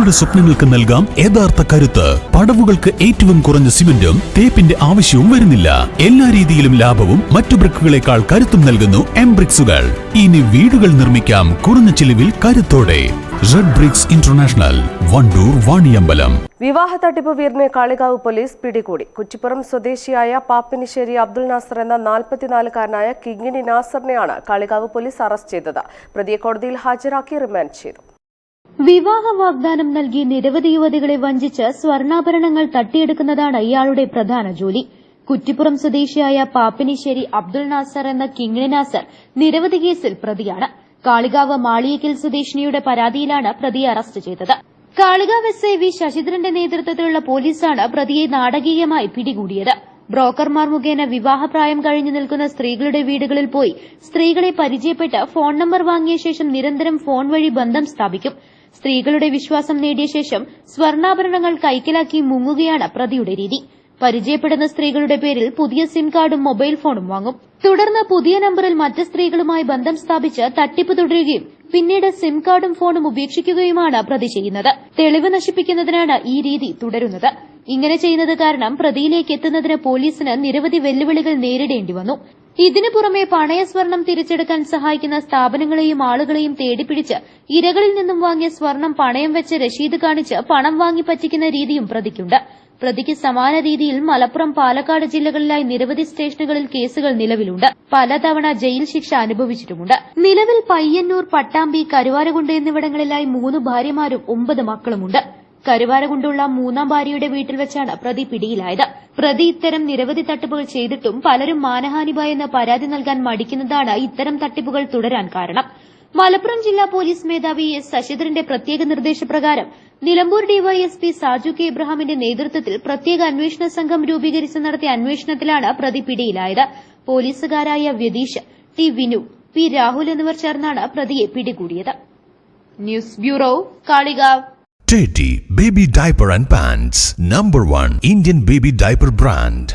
നിങ്ങളുടെ സ്വപ്നങ്ങൾക്ക് നൽകാം യഥാർത്ഥ കരുത്ത്. പടവുകൾക്ക് ഏറ്റവും കുറഞ്ഞ സിമന്റും തേപ്പിന്റെ ആവശ്യവും വരുന്നില്ല. എല്ലാ രീതിയിലും ലാഭവും മറ്റു ബ്രിക്കുകളെക്കാൾ കരുത്തും നൽകുന്നു എം ബ്രിക്സുകൾ ഇനി വീടുകൾ നിർമ്മിക്കാം കുറഞ്ഞ ചിലവിൽ കരുത്തോടെ. Red Bricks International Wandoor Vaniyambalam. വിവാഹ തട്ടിപ്പ് വീരനെ കാളികാവ് പോലീസ് പിടികൂടി. കുറ്റിപ്പുറം സ്വദേശിയായ പാപ്പിനിശ്ശേരി അബ്ദുൾ നാസർ എന്ന നാൽപ്പത്തിനാലുകാരനായ കിങ്ങിണി നാസറിനെയാണ് കാളികാവ് പോലീസ് അറസ്റ്റ് ചെയ്തത്. പ്രതിയെ കോടതിയിൽ ഹാജരാക്കി റിമാൻഡ് ചെയ്തു. വിവാഹ വാഗ്ദാനം നൽകി നിരവധി യുവതികളെ വഞ്ചിച്ച് സ്വർണാഭരണങ്ങൾ തട്ടിയെടുക്കുന്നതാണ് ഇയാളുടെ പ്രധാന ജോലി. കുറ്റിപ്പുറം സ്വദേശിയായ പാപ്പിനിശ്ശേരി അബ്ദുൾ നാസർ എന്ന കിങ്ങിണി നാസർ നിരവധി കേസിൽ പ്രതിയാണ്. കാളികാവ് മാളിയക്കൽ സ്വദേശിനിയുടെ പരാതിയിലാണ് പ്രതിയെ അറസ്റ്റ് ചെയ്തത്. കാളികാവ് എസ് ഐ വി ശശിധരന്റെ നേതൃത്വത്തിലുള്ള പോലീസാണ് പ്രതിയെ നാടകീയമായി പിടികൂടിയത്. ബ്രോക്കർമാർ മുഖേന വിവാഹപ്രായം കഴിഞ്ഞു നിൽക്കുന്ന സ്ത്രീകളുടെ വീടുകളിൽ പോയി സ്ത്രീകളെ പരിചയപ്പെട്ട് ഫോൺ നമ്പർ വാങ്ങിയ ശേഷം നിരന്തരം ഫോൺ വഴി ബന്ധം സ്ഥാപിക്കും. സ്ത്രീകളുടെ വിശ്വാസം നേടിയ ശേഷം സ്വർണാഭരണങ്ങൾ കൈക്കലാക്കി മുങ്ങുകയാണ് പ്രതിയുടെ രീതി. പരിചയപ്പെടുന്ന സ്ത്രീകളുടെ പേരിൽ പുതിയ സിം കാർഡും മൊബൈൽ ഫോണും വാങ്ങും. തുടർന്ന് പുതിയ നമ്പറിൽ മറ്റ് സ്ത്രീകളുമായി ബന്ധം സ്ഥാപിച്ച് തട്ടിപ്പ് തുടരുകയും പിന്നീട് സിം കാർഡും ഫോണും ഉപേക്ഷിക്കുകയുമാണ് പ്രതി ചെയ്യുന്നത്. തെളിവ് നശിപ്പിക്കുന്നതിനാണ് ഈ രീതി തുടരുന്നത്. ഇങ്ങനെ ചെയ്യുന്നത് കാരണം പ്രതിയിലേക്ക് എത്തുന്നതിന് പോലീസിന് നിരവധി വെല്ലുവിളികൾ നേരിടേണ്ടി വന്നു. ഇതിനു പുറമെ പണയ സ്വർണം തിരിച്ചെടുക്കാൻ സഹായിക്കുന്ന സ്ഥാപനങ്ങളെയും ആളുകളെയും തേടിപ്പിടിച്ച് ഇരകളിൽ നിന്നും വാങ്ങിയ സ്വർണം പണയം വെച്ച് രശീത് കാണിച്ച് പണം വാങ്ങി പറ്റിക്കുന്ന രീതിയും പ്രതിക്കുണ്ട്. പ്രതിക്ക് സമാന രീതിയിൽ മലപ്പുറം പാലക്കാട് ജില്ലകളിലായി നിരവധി സ്റ്റേഷനുകളിൽ കേസുകൾ നിലവിലുണ്ട്. പലതവണ ജയിൽ ശിക്ഷ അനുഭവിച്ചിട്ടുമുണ്ട്. നിലവിൽ പയ്യന്നൂർ പട്ടാമ്പി കരുവാരകുണ്ട് എന്നിവിടങ്ങളിലായി മൂന്ന് ഭാര്യമാരും ഒമ്പത് മക്കളുമുണ്ട്. കരുവാരകുണ്ടുള്ള മൂന്നാം ഭാര്യയുടെ വീട്ടിൽ വെച്ചാണ് പ്രതി പിടിയിലായത്. പ്രതി ഇത്തരം നിരവധി തട്ടിപ്പുകൾ ചെയ്തിട്ടും പലരും മാനഹാനി ഭയന്ന് പരാതി നൽകാൻ മടിക്കുന്നതാണ് ഇത്തരം തട്ടിപ്പുകൾ തുടരാൻ കാരണം. മലപ്പുറം ജില്ലാ പോലീസ് മേധാവി എസ് ശശിധരന്റെ പ്രത്യേക നിർദ്ദേശപ്രകാരം നിലമ്പൂർ ഡിവൈഎസ്പി സാജു കെ ഇബ്രാഹിമിന്റെ നേതൃത്വത്തിൽ പ്രത്യേക അന്വേഷണ സംഘം രൂപീകരിച്ച് നടത്തിയ അന്വേഷണത്തിലാണ് പ്രതി പിടിയിലായത്. പോലീസുകാരായ വ്യതീഷ് ടി വിനു പി രാഹുൽ എന്നിവർ ചേർന്നാണ് പ്രതിയെ പിടികൂടിയത്. News bureau Kalikavu. Teddy Baby Diaper and Pants, number one Indian baby diaper brand.